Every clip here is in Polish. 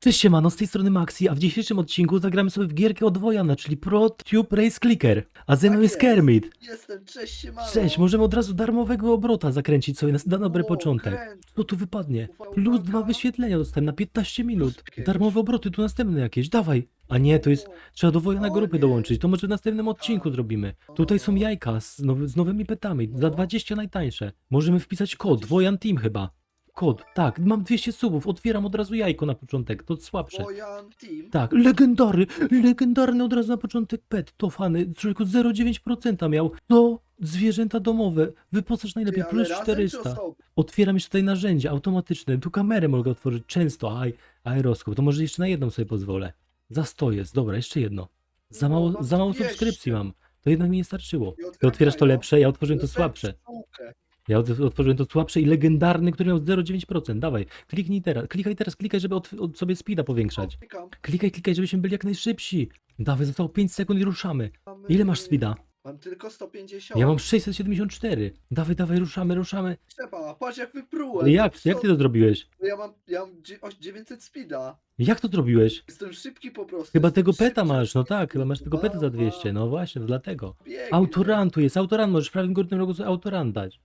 Cześć siemano, z tej strony Maxi, a w dzisiejszym odcinku zagramy sobie w gierkę od Wojana, czyli Pro Tube Race Clicker. A ze mną Tak jest jest. Kermit. Jestem, cześć siemano. Cześć, możemy od razu darmowego obrota zakręcić sobie na, na dobry O, początek. kręć. Co tu wypadnie? Uwaga. Plus dwa wyświetlenia dostałem na 15 minut. Plus. Darmowe obroty, tu następne jakieś, dawaj. A nie, to jest, trzeba do Wojana O grupy nie. dołączyć, to może w następnym odcinku Tak. zrobimy. Tutaj są jajka z, z nowymi petami, za No. 20 najtańsze. Możemy wpisać kod, Wojan Team chyba. Kod, tak, mam 200 subów, otwieram od razu jajko na początek, to słabsze. Team. Tak, legendary, legendarny od razu na początek pet, to fany, człowieku 0,9% miał, to zwierzęta domowe, wyposaż najlepiej, Ty, ale plus razem 400. czy osobno? Otwieram jeszcze tutaj narzędzia automatyczne, tu kamerę mogę otworzyć często, aj, aeroskop, to może jeszcze na jedną sobie pozwolę. Za 100 jest, dobra, jeszcze jedno. Za No, mało, mam za mało 200. subskrypcji mam, to jednak mi nie starczyło. I Ty otwierasz to odkręcają. lepsze, ja otworzyłem to Dostałem słabsze. Ja otworzyłem to słabsze i legendarny, który miał 0,9%, dawaj, kliknij teraz, klikaj teraz, klikaj, żeby od, od sobie speeda powiększać. Klikam. Klikaj, klikaj, żebyśmy byli jak najszybsi. Dawaj, zostało 5 sekund i ruszamy. Mamy- Ile masz speeda? Mam tylko 150. Ja mam 674. Dawaj, dawaj, ruszamy, ruszamy. Trzeba, patrz jak wyprułem. Jak, jak ty to zrobiłeś? Ja mam, ja mam dzie- oś- 900 speeda. Jak to zrobiłeś? Jestem szybki po prostu. Chyba jestem tego peta masz, no tak, chyba masz tego peta za Mam, 200, mam. no właśnie, to dlatego. Biegnie. Autorun tu jest, autorun, możesz w prawym górnym rogu sobie autorun dać.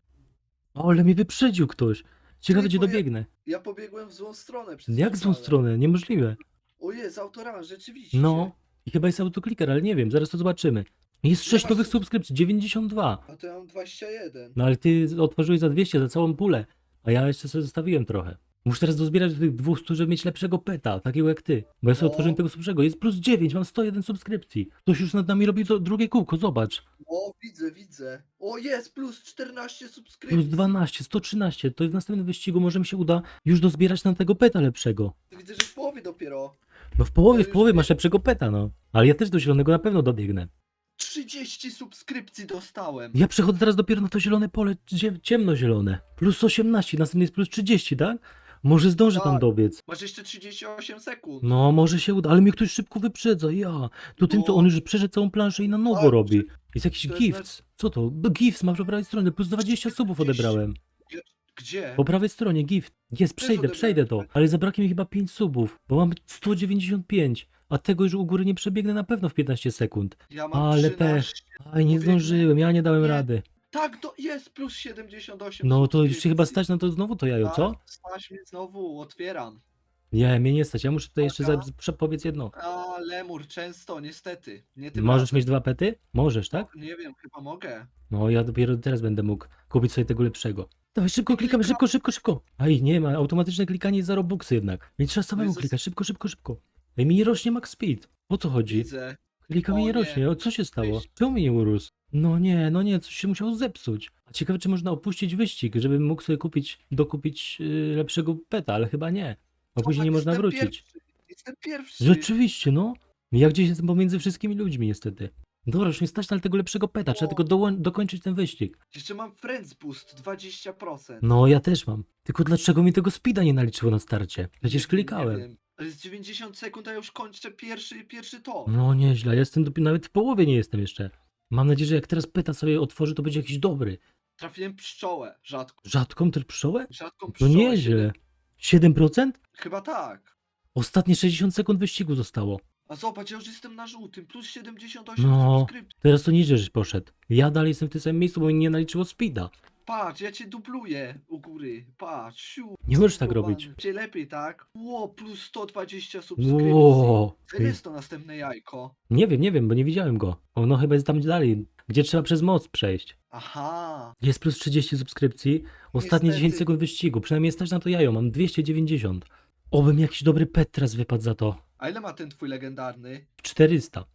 O, ale mnie wyprzedził ktoś. Ciekawe, gdzie dobiegnę. Ja pobiegłem w złą stronę przez Jak w złą stronę? Niemożliwe. O jest, autoran, rzeczywiście. No, i chyba jest autokliker, ale nie wiem, zaraz to zobaczymy. Jest 6 masz nowych subs- subskrypcji, 92. A to ja mam 21. No ale ty otworzyłeś za 200, za całą pulę, a ja jeszcze sobie zostawiłem trochę. Muszę teraz dozbierać do tych 200, żeby mieć lepszego peta, takiego jak ty. Bo ja sobie No. otworzyłem tego słabszego. Jest plus 9, mam 101 subskrypcji. Ktoś już nad nami robi to drugie kółko, zobacz. O, widzę, widzę. O jest, plus 14 subskrypcji. Plus 12, 113. To w następnym wyścigu może mi się uda już dozbierać na tego peta lepszego. Widzę, że w połowie dopiero. No w połowie, w połowie masz lepszego peta, no. Ale ja też do zielonego na pewno dobiegnę. 30 subskrypcji dostałem. Ja przechodzę teraz dopiero na to zielone pole, cie- ciemnozielone. Plus 18, następny jest plus 30, tak? Może zdążę tam Tak. dobiec. Masz jeszcze 38 sekund. No, może się uda, ale mnie ktoś szybko wyprzedza, ja. To tym, co No. on już przeszedł całą planszę i na nowo Tak, robi. Jest jakiś to jest gift. Co to? B- Gifts ma po prawej stronie, plus 20 subów 40. odebrałem. Gdzie? Po prawej stronie gift. Jest, przejdę, przejdę to. Ale zabraknie mi chyba 5 subów, bo mam 195. A tego już u góry nie przebiegnę na pewno w 15 sekund. Ja mam Ale 13. Aj, nie Pobiegnę. zdążyłem, ja nie dałem Nie. rady. Tak, to jest plus 78 No to już się chyba stać na to znowu to jajo, co? Tak, Stać mnie znowu, otwieram. Nie, mnie nie stać, ja muszę tutaj jeszcze za, Uwaga. przepowiedz jedno. A, lemur, często, niestety. Nie tym Możesz razem. mieć dwa pety? Możesz, tak? Nie wiem, chyba mogę. No, ja dopiero teraz będę mógł kupić sobie tego lepszego. Dawaj, szybko klikamy, szybko, szybko, szybko. Aj, nie ma, automatyczne klikanie jest za Robuxy jednak. Więc trzeba samemu Jezus. klikać, szybko, szybko, szybko. Ej, mi nie rośnie max speed. O co chodzi? Widzę. Klika mi O nie nie. rośnie, o co się stało? Wyjść. Czemu mi nie urósł? No nie, no nie, coś się musiało zepsuć. A ciekawe, czy można opuścić wyścig, żebym mógł sobie kupić, dokupić yy, lepszego peta, ale chyba nie. Bo później nie Zobacz, można jestem wrócić. Pierwszy. Jestem pierwszy. Rzeczywiście, no. Ja gdzieś jestem pomiędzy wszystkimi ludźmi, niestety. Dobra, już nie stać na tego lepszego peta, trzeba O. tylko dołą- dokończyć ten wyścig. Jeszcze mam Friends Boost 20%. No, ja też mam. Tylko dlaczego mi tego speeda nie naliczyło na starcie? Przecież Nie klikałem. Nie wiem. Ale z 90 sekund, a ja już kończę pierwszy, pierwszy to. No nieźle, ja jestem dopiero, nawet w połowie nie jestem jeszcze. Mam nadzieję, że jak teraz peta sobie otworzy, to będzie jakiś dobry. Trafiłem pszczołę, rzadko. Rzadką też pszczołę? Rzadką No pszczołę. nieźle. 7%? Chyba tak. Ostatnie 60 sekund wyścigu zostało. A zobacz, ja już jestem na żółtym, plus 78 No. subskrypcji. Teraz to niżej żeś poszedł. Ja dalej jestem w tym samym miejscu, bo mi nie naliczyło speeda. Patrz, ja cię dubluję u góry. Patrz, siu. Nie możesz tak robić. Cię lepiej, tak? Ło, plus 120 subskrypcji. Wow. Kiedy jest to następne jajko? Nie wiem, nie wiem, bo nie widziałem go. Ono chyba jest tam dalej, gdzie trzeba przez moc przejść. Aha. Jest plus 30 subskrypcji. Ostatnie Niestety. 10 sekund wyścigu. Przynajmniej stać na to jajo. Mam 290. Oby mi jakiś dobry pet teraz wypadł za to. A ile ma ten twój legendarny? 400.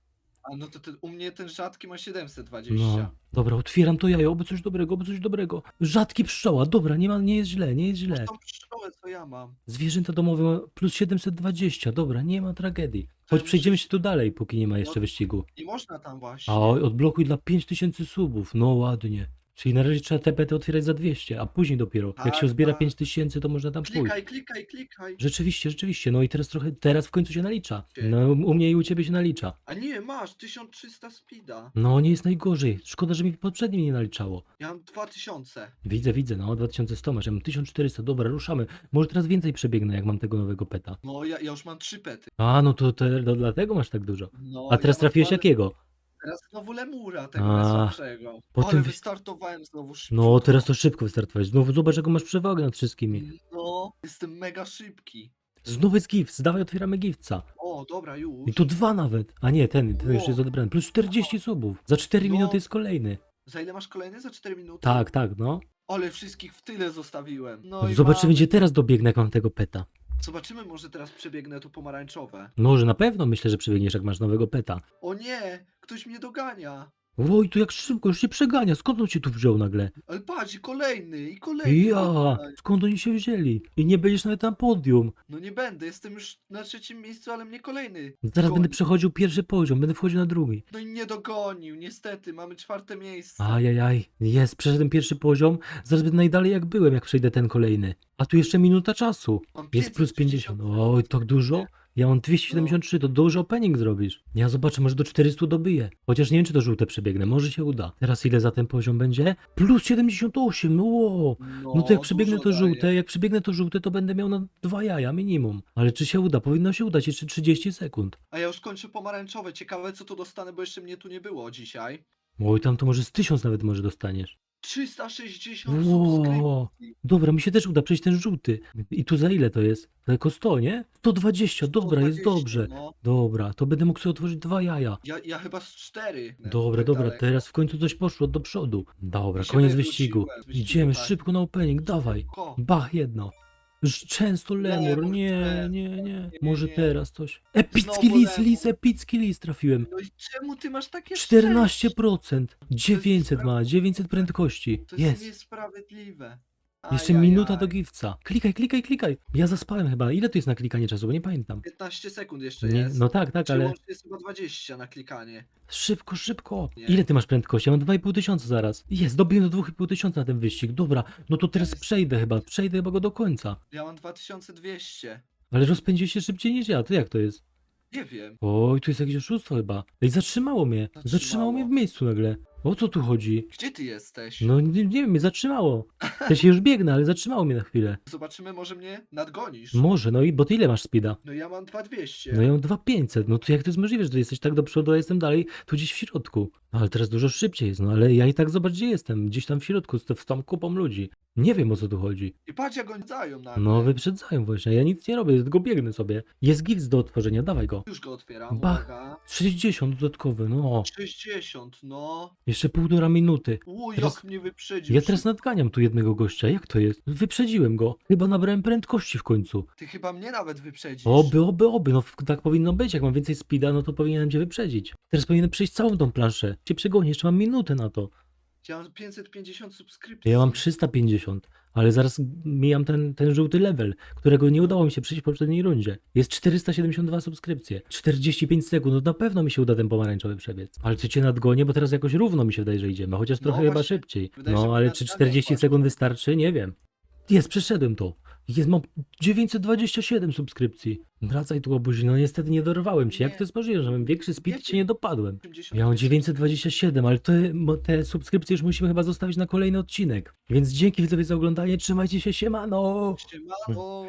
A no to ten, u mnie ten rzadki ma 720. No. Dobra, otwieram to jajo. Oby coś dobrego, oby coś dobrego. Rzadki pszczoła. Dobra, nie, ma, nie jest źle, nie jest źle. Tą pszczołę, co ja mam. Zwierzęta domowe plus 720. Dobra, nie ma tragedii. Choć przejdziemy się tu dalej, póki nie ma jeszcze No. wyścigu. I można tam właśnie. A oj, odblokuj dla 5000 subów. No ładnie. Czyli na razie trzeba te pety otwierać za 200, a później dopiero. Jak Tak, się zbiera tak. 5000, to można tam pójść. Klikaj, klikaj, klikaj. Rzeczywiście, rzeczywiście. No i teraz trochę, teraz w końcu się nalicza. No u mnie i u ciebie się nalicza. A nie, masz 1300 speeda. No nie jest najgorzej. Szkoda, że mi poprzednim nie naliczało. Ja mam 2000. Widzę, widzę, no 2100 masz, ja mam 1400, dobra, ruszamy. Może teraz więcej przebiegnę, jak mam tego nowego peta. No ja, ja już mam 3 pety. A, no to, te, to dlatego masz tak dużo. No, A teraz ja mam trafiłeś dwa- jakiego? Teraz znowu lemura, tego A, najsłabszego. potem Ale wy- wystartowałem znowu szybko. No, teraz to szybko wystartowałeś. Znowu zobacz, jaką masz przewagę nad wszystkimi. No, jestem mega szybki. Znowu jest gift, dawaj otwieramy giftca. O, dobra, już. I tu dwa nawet. A nie, ten, ten już jest odebrany. Plus 40 subów. Za 4 No. minuty jest kolejny. Za ile masz kolejny? Za 4 minuty? Tak, tak, no. Ale wszystkich w tyle zostawiłem. No i Zobaczymy, mamy... gdzie teraz dobiegnę, jak mam tego peta. Zobaczymy, może teraz przebiegnę to pomarańczowe. Może na pewno myślę, że przebiegniesz, jak masz nowego peta. O nie, ktoś mnie dogania. Oj, tu jak szybko, już się przegania. Skąd on się tu wziął nagle? Ale patrz, i kolejny, i kolejny. Ja, dawaj. skąd oni się wzięli? I nie będziesz nawet na podium. No nie będę, jestem już na trzecim miejscu, ale mnie kolejny. Zaraz goni. będę przechodził pierwszy poziom, będę wchodził na drugi. No i nie dogonił, niestety, mamy czwarte miejsce. Ajajaj, jest, przeszedłem pierwszy poziom, zaraz będę najdalej jak byłem, jak przejdę ten kolejny. A tu jeszcze minuta czasu. Mam Jest plus 50. Oj, tak dużo? Ja mam 273, to duży opening zrobisz. Ja zobaczę, może do 400 dobyję. Chociaż nie wiem, czy to żółte przebiegnę, może się uda. Teraz ile za ten poziom będzie? Plus 78, wow. No to jak przebiegnę to daje. żółte, jak przebiegnę to żółte, to będę miał na dwa jaja minimum. Ale czy się uda? Powinno się udać, jeszcze 30 sekund. A ja już kończę pomarańczowe, ciekawe co tu dostanę, bo jeszcze mnie tu nie było dzisiaj. Oj, tam to może z 1000 nawet może dostaniesz. 360 Wow. subskrypcji. Dobra, mi się też uda przejść ten żółty. I tu za ile to jest? Tylko 100, nie? 120, dobra, jest 120, dobrze. No. Dobra, to będę mógł sobie otworzyć dwa jaja. Ja, ja chyba z 4. Dobra, dobra, teraz w końcu coś poszło do przodu. Dobra, I się koniec wywróciłem wyścigu. z wyścigu, Idziemy tak. szybko na opening, dawaj. Ko. Bach, jedno. Często lemur, Lemur, nie, nie, nie. Nie, Może nie. teraz coś. Epicki Znowu lis, lemur. lis, epicki lis trafiłem. No i czemu ty masz takie szczęście? 14%. 900 ma, 900 prędkości. To jest Jest. niesprawiedliwe. Jeszcze Ajajaj. minuta do giftca. Klikaj, klikaj, klikaj. Ja zaspałem chyba. Ile to jest na klikanie czasu? Bo nie pamiętam. 15 sekund jeszcze Nie, jest. no tak, tak, ale łącznie jest chyba 20 na klikanie. szybko, szybko. Nie. Ile ty masz prędkości? Ja mam 2,5 tysiąca zaraz. Jest, dobiję do 2,5 tysiąca na ten wyścig. Dobra, no to teraz Jest. przejdę chyba. Przejdę chyba go do końca. Ja mam 2200. Ale rozpędzi się szybciej niż ja. To jak to jest? Nie wiem. Oj, tu jest jakieś oszustwo chyba. Ej, zatrzymało mnie. Zatrzymało Zatrzymało. mnie w miejscu nagle. O co tu chodzi? Gdzie ty jesteś? No nie, nie wiem, mnie zatrzymało. Ja się już biegnę, ale zatrzymało mnie na chwilę. Zobaczymy, może mnie nadgonisz. Może, no i bo ty ile masz speeda? No ja mam 2200. No ja mam 2500. No to jak to jest możliwe, że ty jesteś tak do przodu, a jestem dalej tu gdzieś w środku? No ale teraz dużo szybciej jest, no ale ja i tak zobacz gdzie jestem. Gdzieś tam w środku z, z tą kupą ludzi. Nie wiem o co tu chodzi. I patrz jak oni dają nagle. No wyprzedzają właśnie, ja nic nie robię, tylko biegnę sobie. Jest gift do otworzenia, dawaj go. Już go otwieram. Bach. Uwaga. 60 dodatkowy, no. 60, no. Jeszcze półtora minuty. Teraz- jak mnie wyprzedził. Ja teraz nadganiam tu jednego gościa, jak to jest? Wyprzedziłem go. Chyba nabrałem prędkości w końcu. Ty chyba mnie nawet wyprzedzisz. Oby, oby, oby, no tak powinno być. Jak mam więcej speeda, no to powinienem cię wyprzedzić. Teraz powinienem przejść całą tą planszę. Cię przegonię, jeszcze mam minutę na to. Ja mam 550 subskrypcji. Ja mam 350, ale zaraz mijam ten, ten żółty level, którego nie udało mi się przejść w poprzedniej rundzie. Jest 472 subskrypcje. 45 sekund, no na pewno mi się uda ten pomarańczowy przebiec. Ale czy cię nadgonię, bo teraz jakoś równo mi się wydaje, że idziemy, chociaż No trochę chyba właśnie, szybciej. wydaje No, ale czy nami 40 właśnie. sekund wystarczy? Nie wiem. Jest, przeszedłem to. Jest, mam 927 subskrypcji. Wracaj tu, obuzi. No niestety nie dorwałem cię. Jak Nie. to jest możliwe, że mam większy speed, cię nie dopadłem? 80 Ja mam 927, ale te, mo- te subskrypcje już musimy chyba zostawić na kolejny odcinek. Więc dzięki widzowie za oglądanie, trzymajcie się, siemano! Siemano.